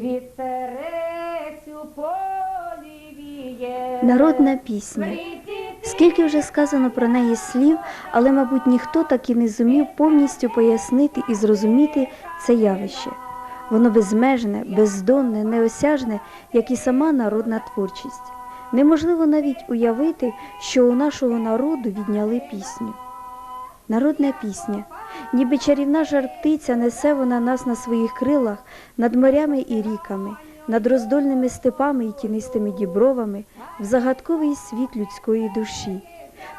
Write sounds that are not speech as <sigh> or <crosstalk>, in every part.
Вітерець у полі віє. Народна пісня. Скільки вже сказано про неї слів, але, мабуть, ніхто так і не зумів повністю пояснити і зрозуміти це явище. Воно безмежне, бездонне, неосяжне, як і сама народна творчість. Неможливо навіть уявити, що у нашого народу відняли пісню. Народна пісня, ніби чарівна жар-птиця несе вона нас на своїх крилах над морями і ріками, над роздольними степами і тінистими дібровами, в загадковий світ людської душі,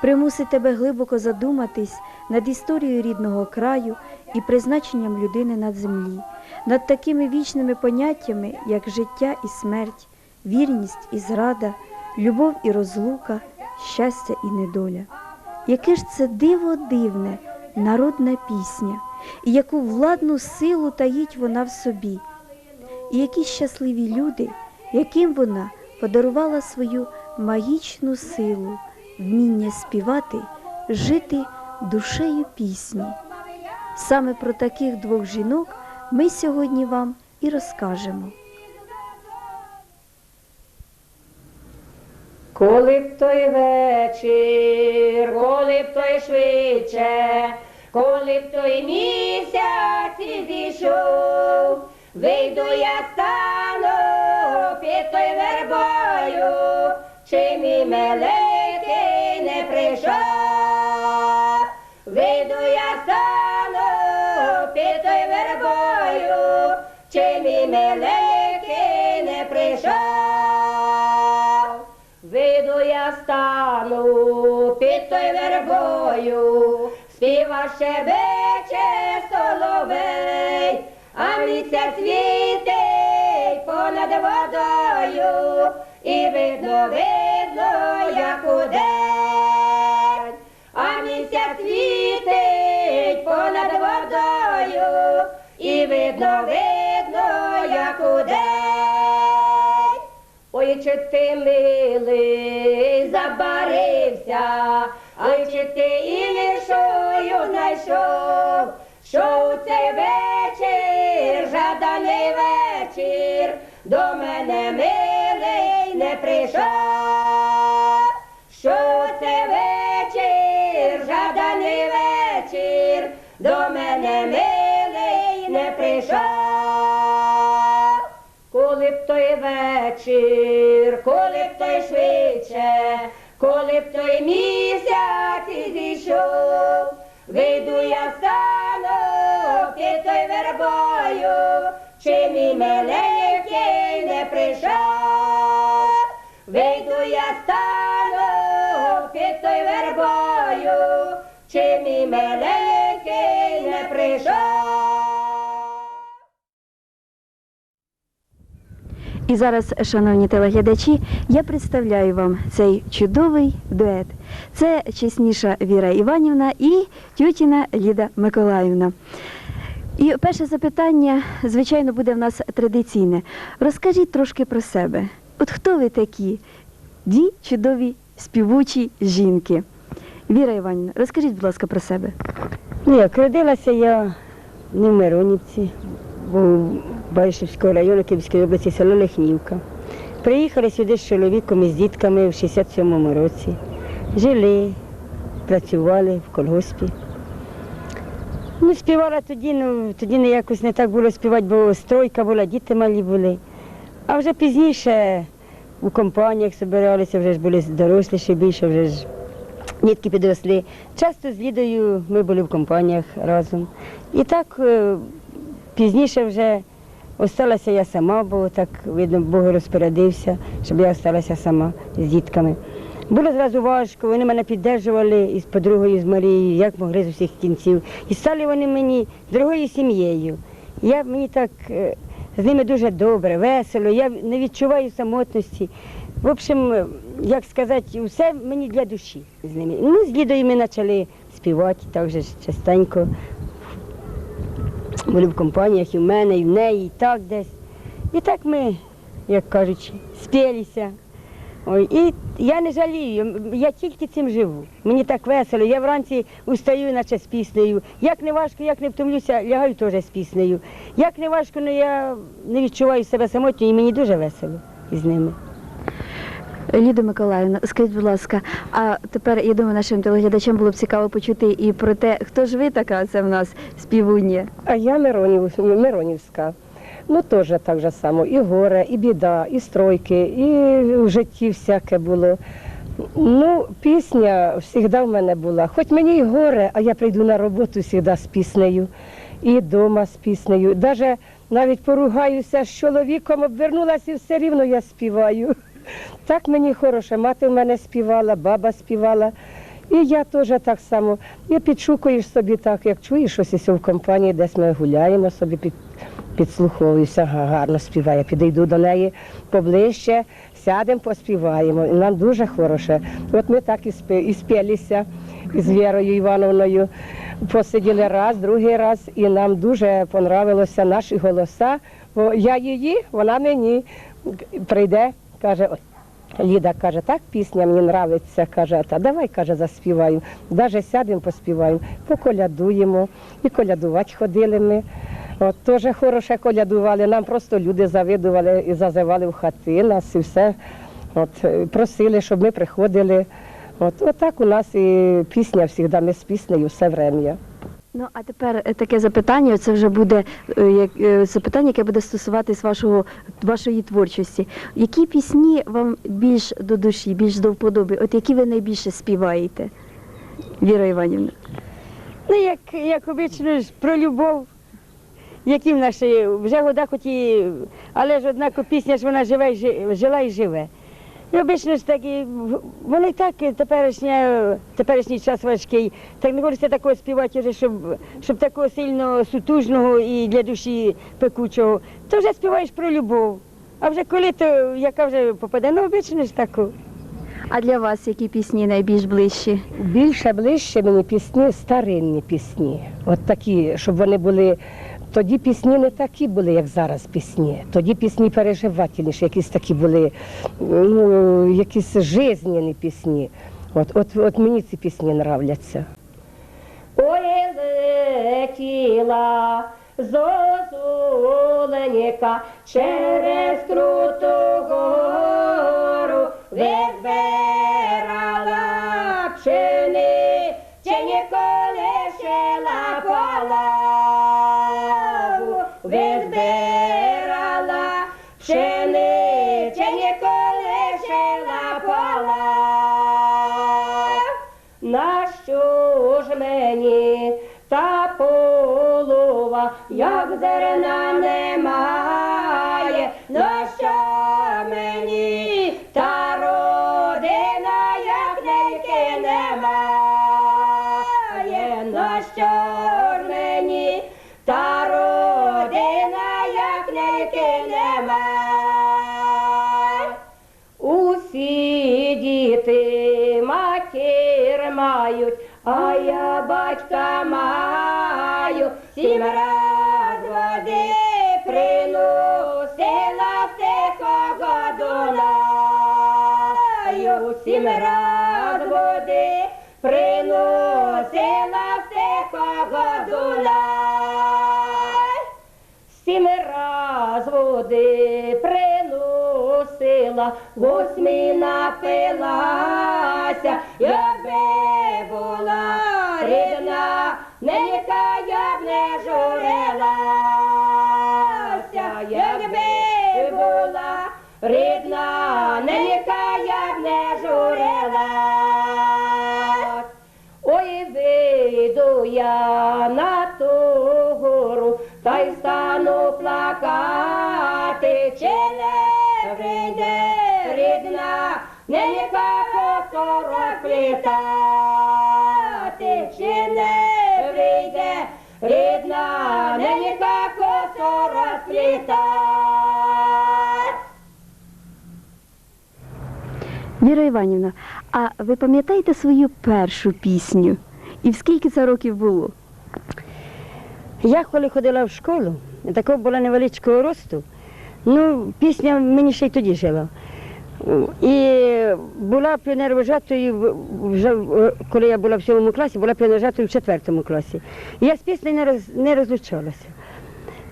примусить тебе глибоко задуматись над історією рідного краю і призначенням людини над землі, над такими вічними поняттями, як життя і смерть, вірність і зрада, любов і розлука, щастя і недоля. Яке ж це диво дивне, народна пісня, і яку владну силу таїть вона в собі, і які щасливі люди, яким вона подарувала свою магічну силу, вміння співати, жити душею пісні. Саме про таких двох жінок ми сьогодні вам і розкажемо. Коли б той вечір, б той швидше, коли б той місяць зійшов, вийду я стану під вербою, чи мій миленький не прийшов, вийду я стану під вербою, чи мій миленький не прийшов. Вийду я стану той вербою, співа щебече соловей, а місяць світить понад водою, і видно, видно, як удень, а місяць світить понад водою, і видно, видно, як удень. Чи ти милий забарився, ой, чи ти і віршою знайшов, що у цей вечір, жаданий вечір, до мене милий не прийшов, що у цей вечір, жаданий вечір, до мене милий не прийшов. Коли б той вечір, коли б той швидше, коли б той місяць зійшов, вийду я стану під вербою, чи мій миленький не прийшов, вийду я стану під вербою, чи мій миленький І зараз, шановні телеглядачі, я представляю вам цей чудовий дует. Це чесніша Віра Іванівна і тютіна Ліда Миколаївна. І перше запитання, звичайно, буде в нас традиційне. Розкажіть трошки про себе. От хто ви такі? Дві чудові співучі жінки. Віра Іванівна, розкажіть, будь ласка, про себе. Ну як, родилася я не в в Баришівського району Київської області, село Лихнівка. Приїхали сюди з чоловіком і з дітками в 67-му році. Жили, працювали в колгоспі. Ну, співала тоді, ну тоді не якось не так було співати, бо стройка була, діти малі були. А вже пізніше у компаніях збиралися, вже ж були доросліші більше, вже ж дітки підросли. Часто з Лідою ми були в компаніях разом. І так е, пізніше вже осталася я сама, бо так видно, Бог розпорядився, щоб я осталася сама з дітками. Було зразу важко, вони мене підтримували із подругою, з Марією, як могли з усіх кінців. І стали вони мені другою сім'єю. Я мені так е, з ними дуже добре, весело, я не відчуваю самотності. В общем, е, як сказати, все мені для душі з ними. Ну, з Лідою ми почали співати так же частенько. Були в компаніях і в мене, і в неї, і так десь. І так ми, як кажуть, спілися. Ой, і я не жалію, я тільки цим живу. Мені так весело. Я вранці устаю, наче з піснею. Як не важко, як не втомлюся, лягаю теж з піснею. Як не важко, але я не відчуваю себе самотньо і мені дуже весело із ними. Ліда Миколаївна, скажіть, будь ласка, а тепер я думаю, нашим телеглядачам було б цікаво почути і про те, хто ж ви така, це в нас співуння. А я Миронів, Миронівська. Ну, теж так же само. І горе, і біда, і стройки, і в житті всяке було. Ну, пісня завжди в мене була. Хоч мені й горе, а я прийду на роботу завжди з піснею. І вдома з піснею. Даже навіть поругаюся з чоловіком, обвернулася і все рівно я співаю. Так мені хороше. Мати в мене співала, баба співала. І я теж так само. Я підшукуєш собі так, як чуєш щось ось в компанії, десь ми гуляємо собі під, підслуховуюся, гарно співає. Підійду до неї поближче, сядемо, поспіваємо. І нам дуже хороше. От ми так і, спи, і спілися з Вірою Івановною. Посиділи раз, другий раз, і нам дуже понравилося наші голоса. Бо я її, вона мені прийде, каже. Ліда каже, так пісня мені нравиться, каже, та давай, каже, заспіваємо. Даже сядемо, поспіваємо, поколядуємо. І колядувати ходили ми. От теж хороше колядували. Нам просто люди завидували і зазивали в хати нас і все. От, е, просили, щоб ми приходили. От, отак у нас і пісня завжди, ми з піснею все врем'я. Ну а тепер е, таке запитання. Це вже буде е, як е, запитання, яке буде стосуватись вашого вашої творчості. Які пісні вам більш до душі, більш до вподоби? От які ви найбільше співаєте, Віра Іванівна? Ну, як, як обично ж про любов, які в наші вже года хоч і, але ж однако пісня ж вона живе, жила і живе. Обично ж такі, вони так теперішня, теперішній час важкий. Так не хочеться такого співати, вже, щоб, щоб такого сильно сутужного і для душі пекучого. То вже співаєш про любов. А вже коли то, яка вже попаде, ну обично ж таку. А для вас які пісні найбільш ближчі? Більше ближче мені пісні, старинні пісні. От такі, щоб вони були. Тоді пісні не такі були, як зараз пісні. Тоді пісні переживательніші, якісь такі були, ну, якісь жизненні пісні. От, от, от мені ці пісні нравляться. Ой, летіла зозуленька через круту як зерна немає, нащо мені? Та родина, як неньки немає, нащо ж мені? Та родина, як неньки немає. Усі діти матір мають, а я батька маю, сім раз води приносила тихого Дунаю, сім раз води. Приносила тихого Дунаю. Сім раз води. Приносила, восьмі напилася, якби рідна, не яка косора плітати, чи не рідна, не яка косора. Віра Іванівна, а ви пам'ятаєте свою першу пісню? І в скільки це років було? Я коли ходила в школу, такого була невеличкого росту, ну, пісня мені ще й тоді жила. І була піонервожатою, вже коли я була в сьомому класі, була піонервожатою в четвертому класі. Я з піснею не, роз, не розлучалася.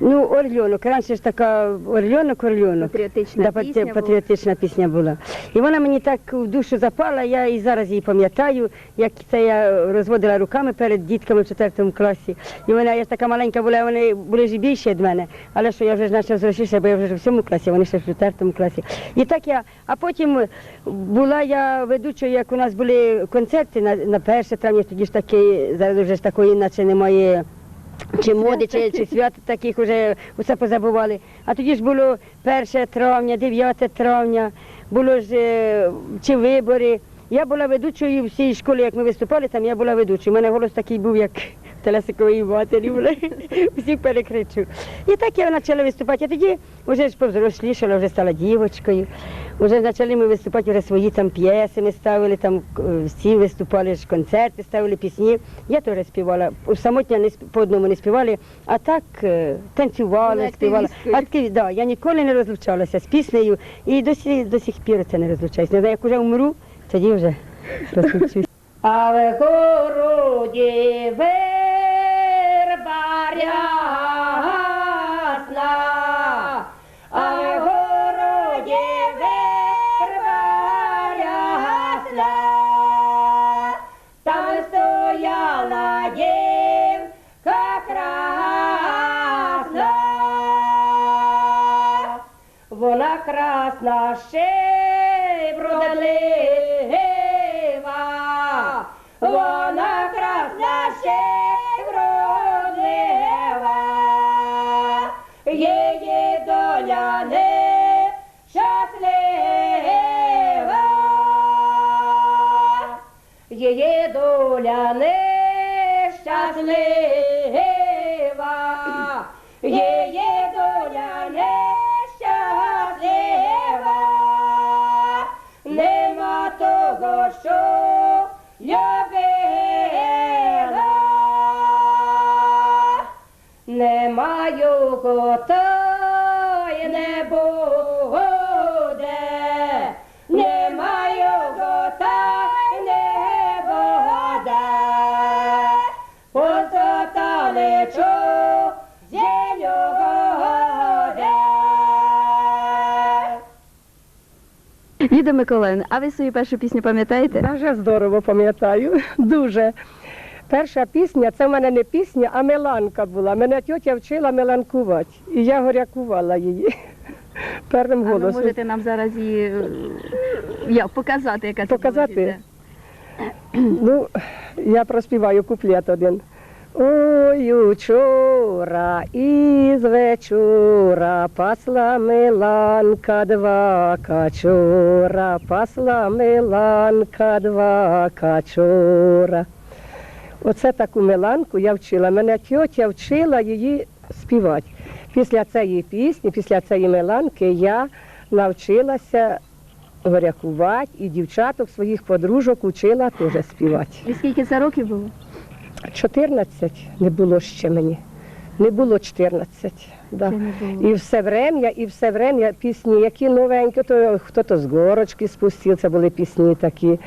Ну, Орльонок, раніше ж така Орльонок, Орльонок. Патріотична Да, патрі- пісня була. патріотична пісня була. І вона мені так в душу запала, я і зараз її пам'ятаю, як це я розводила руками перед дітками в четвертому класі. І вона, я ж така маленька була, вони були ж більші від мене, але що я вже ж зрощитися, бо я вже ж в сьомому класі, вони ще в четвертому класі. І так я, а потім була я ведучою, як у нас були концерти на, на 1 травня, тоді ж таки, зараз вже ж такої, наче немає. Чи моди, чи, чи свят таких вже усе позабували. А тоді ж було 1 травня, 9 травня, було ж е, чи вибори. Я була ведучою в всій школі, як ми виступали, там я була ведучою. У мене голос такий був, як Телесикової матері, були. всіх перекричу. І так я почала виступати. А тоді вже ж повзрослішала, вже стала дівочкою. Вже почали ми виступати вже свої там п'єси, ми ставили там всі виступали ж концерти, ставили пісні. Я теж співала. Самотня не по одному не співали, а так танцювала, співала. Активі, да, я ніколи не розлучалася з піснею і до сих, до сих пір це не розлучаюся. Не знаю, як вже умру, тоді вже розлучусь. А в городі верба рясна, а в городі верба там стояла дівка красна. Вона красна ще вродлива, її доля не щаслива, її доля не щаслива, нема того, що любила, нема його, то Ліда Миколаївна, а ви свою першу пісню пам'ятаєте? Дуже здорово пам'ятаю, <laughs> дуже. Перша пісня, це в мене не пісня, а меланка була. Мене тьотя вчила меланкувати, і я горякувала її <laughs> першим А ви можете нам зараз її е, як, показати, яка це Показати? Ну, я проспіваю куплет один. Ой, учора із вечора пасла Миланка два качора, пасла Миланка два качора. Оце таку Миланку я вчила. Мене тьотя вчила її співати. Після цієї пісні, після цієї Миланки я навчилася варякувати і дівчаток своїх подружок учила теж співати. І скільки це років було? 14 не було ще мені. Не було 14. Да. Було. І все врем'я, і все врем'я пісні, які новенькі, то хто то з горочки спустив, це були пісні такі.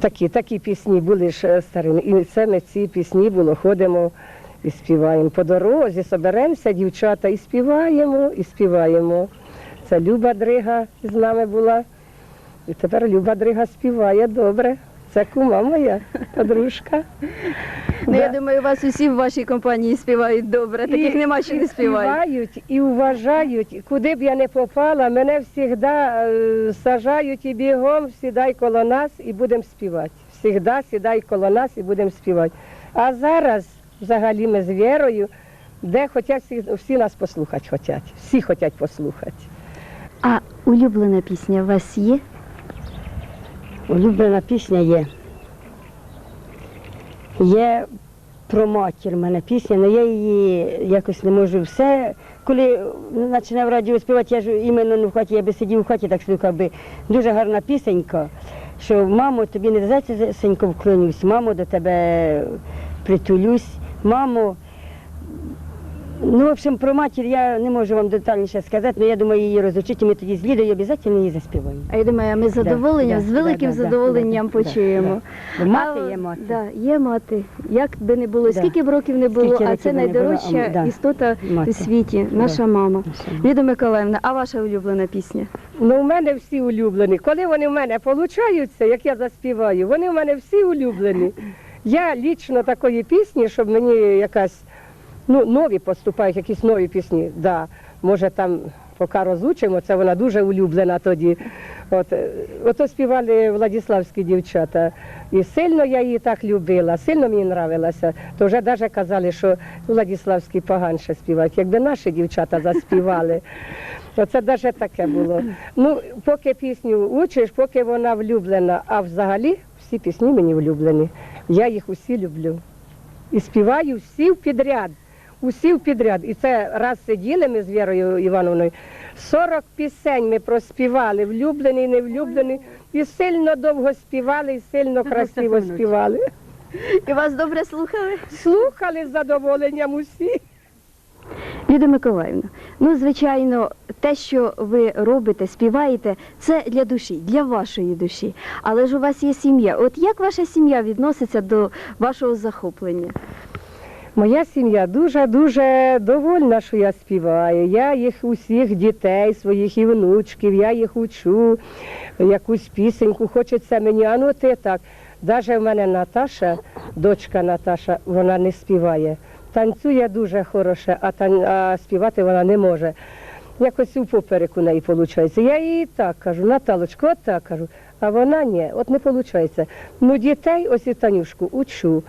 Такі, такі пісні були ж е, старі. І це ми ці пісні було, ходимо і співаємо. По дорозі соберемося, дівчата, і співаємо, і співаємо. Це Люба Дрига з нами була. І тепер Люба Дрига співає добре. Це кума моя, подружка. Ну, я думаю, у вас усі в вашій компанії співають добре, таких І- нема, що і не співають. співають і вважають, куди б я не попала, мене завжди сажають і бігом, сідай коло нас і будемо співати. Всігда сідай коло нас і будемо співати. А зараз взагалі ми з вірою, де хочуть всі, всі нас послухати хочуть. Всі хочуть послухати. А улюблена пісня у вас є? Улюблена пісня є. Є про матір в мене пісня, але я її якось не можу все. Коли починав радіо співати, я ж іменно не в хаті, я би сидів у хаті, так слухав би. Дуже гарна пісенька, що мамо, тобі не дазеться сенько вклонюсь, мамо, до тебе притулюсь, мамо, Ну, в общем, про матір я не можу вам детальніше сказати, але я думаю, її розучити, ми тоді з Лідою обов'язково її заспіваємо. А я думаю, ми з задоволенням, да, з великим да, да, задоволенням да, да, почуємо. Мати є мати. Да, є мати. Як би не було, Да. скільки б років не було, Скільки а це найдорожча а, да. істота Мати. у світі, наша мама. Наша мама. Ліда Миколаївна, а ваша улюблена пісня? Ну, у мене всі улюблені. Коли вони в мене получаються, як я заспіваю, вони в мене всі улюблені. Я лічно такої пісні, щоб мені якась ну, нові поступають, якісь нові пісні. Да, може там поки розучимо, це вона дуже улюблена тоді. От, е, ото співали владиславські дівчата. І сильно я її так любила, сильно мені нравилася. То вже навіть казали, що Владиславські поганше співають. Якби наші дівчата заспівали. <laughs> Оце навіть таке було. Ну, поки пісню учиш, поки вона влюблена, а взагалі всі пісні мені влюблені. Я їх усі люблю. І співаю всі підряд. Усі підряд. І це раз сиділи ми з Вірою Івановною. 40 пісень ми проспівали, влюблений, не влюблений. І сильно довго співали, і сильно красиво співали. І вас добре слухали? Слухали з задоволенням усі. Ліда Миколаївна, ну звичайно, те, що ви робите, співаєте, це для душі, для вашої душі. Але ж у вас є сім'я. От як ваша сім'я відноситься до вашого захоплення? Моя сім'я дуже-дуже довольна, що я співаю. Я їх усіх дітей, своїх і внучків, я їх учу, якусь пісеньку, хочеться мені, а ну ти так. Навіть в мене Наташа, дочка Наташа, вона не співає. Танцює дуже хороше, а, тан... а співати вона не може. Якось у поперек у неї виходить. Я їй так кажу, Наталочко, от так кажу, а вона ні, от не виходить. Ну, дітей, ось і Танюшку, учу.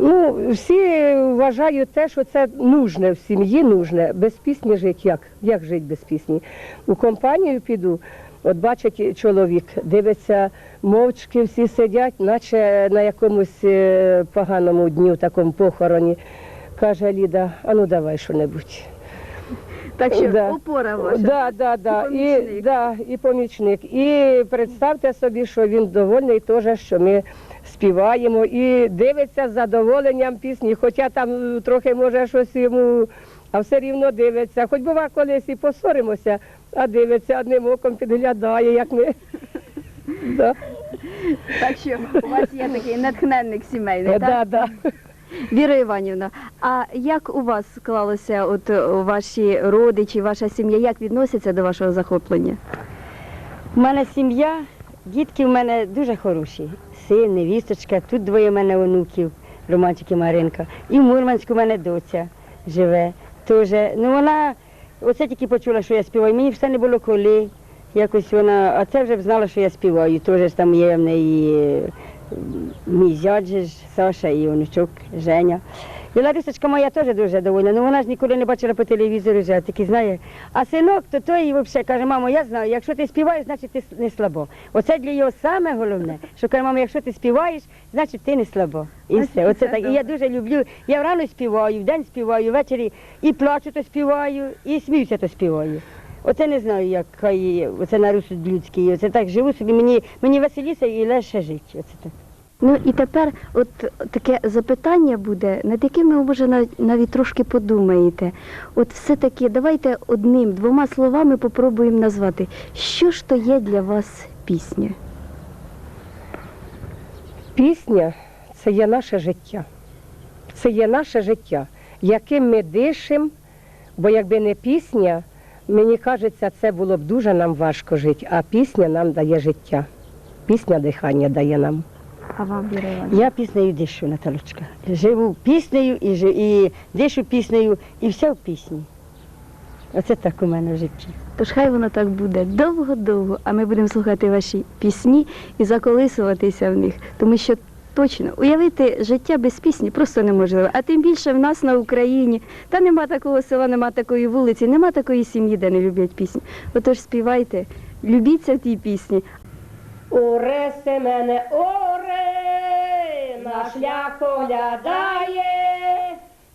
Ну, всі вважають те, що це нужне в сім'ї, нужне. Без пісні жити як? Як жити без пісні? У компанію піду, от бачить чоловік, дивиться, мовчки всі сидять, наче на якомусь е, поганому дню, такому похороні. Каже Ліда, а ну давай що-небудь. Так що Да. опора ваша. Да, да, да. І І, помічник. да, і помічник. І представте собі, що він довольний теж, що ми співаємо і дивиться з задоволенням пісні, хоча там е, трохи може щось йому, а все рівно дивиться. Хоч бува колись і посоримося, а дивиться одним оком підглядає, як ми. <laughs> Да. Так що у вас є такий натхненник сімейний, Да, да. Віра Іванівна, а як у вас склалося, от е, ваші родичі, ваша сім'я, як відносяться до вашого захоплення? У мене сім'я, дітки в мене дуже хороші. Син, невісточка, тут двоє в мене онуків, Романчик і Маринка. І в Мурманську в мене доця живе. Тоже. Ну вона оце тільки почула, що я співаю. Мені все не було коли. Якось вона, а це вже б знала, що я співаю. Теж там є в неї мій зять Саша і онучок Женя. І Ларисочка моя теж дуже довольна. Ну вона ж ніколи не бачила по телевізору, вже таки знає. А синок, то той взагалі каже, мамо, я знаю, якщо ти співаєш, значить ти не слабо. Оце для його саме головне, що каже, мамо, якщо ти співаєш, значить ти не слабо. І все. Оце так. І я дуже люблю. Я врано співаю, вдень співаю, ввечері і плачу, то співаю, і сміюся, то співаю. Оце не знаю, яка є, оце на розсуд людський. Оце так живу собі, мені, мені веселіше і легше жити. Оце так. Ну і тепер от таке запитання буде, над яким ви може нав- навіть трошки подумаєте. От все-таки давайте одним, двома словами попробуємо назвати, що ж то є для вас пісня? Пісня це є наше життя. Це є наше життя, яким ми дишимо, бо якби не пісня, мені кажеться, це було б дуже нам важко жити, а пісня нам дає життя. Пісня дихання дає нам. А вам, Віра Іванівна? Я піснею дишу, Наталочка. Живу піснею і, жи- і дишу піснею, і все в пісні. Оце так у мене в житті. Тож хай воно так буде довго-довго, а ми будемо слухати ваші пісні і заколисуватися в них, тому що точно уявити життя без пісні просто неможливо. А тим більше в нас на Україні та нема такого села, нема такої вулиці, нема такої сім'ї, де не люблять пісні. Отож співайте, любіться в тій пісні. Уре мене оре, на шлях оглядає.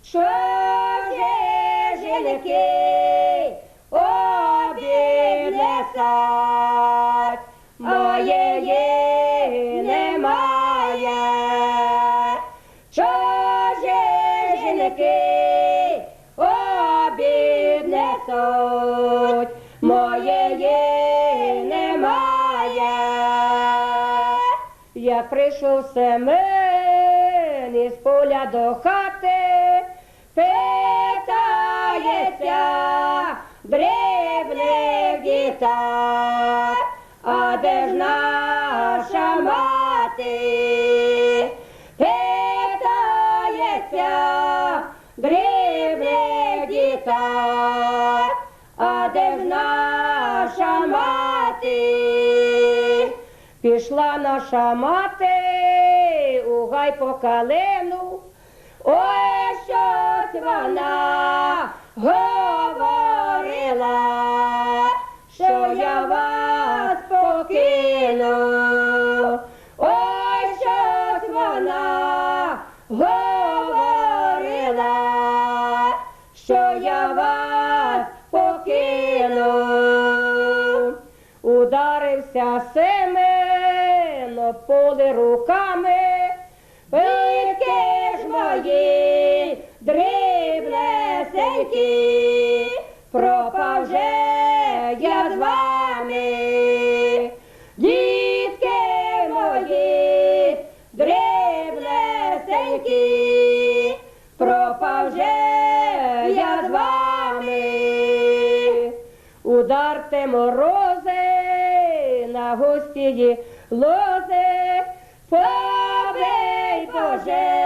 що є жінки, обідлесать, моєї немає, що є жінки, обідлесуть, моєї прийшов Семен із поля до хати, питається дрібних дітей, а де ж наша мати? Питається дрібних дітей, а де ж наша мати? Пішла наша мати у гай по калину, ой, щось вона дріблесенькі, пропав я з вами. Ударте морози на гості лози, побий Боже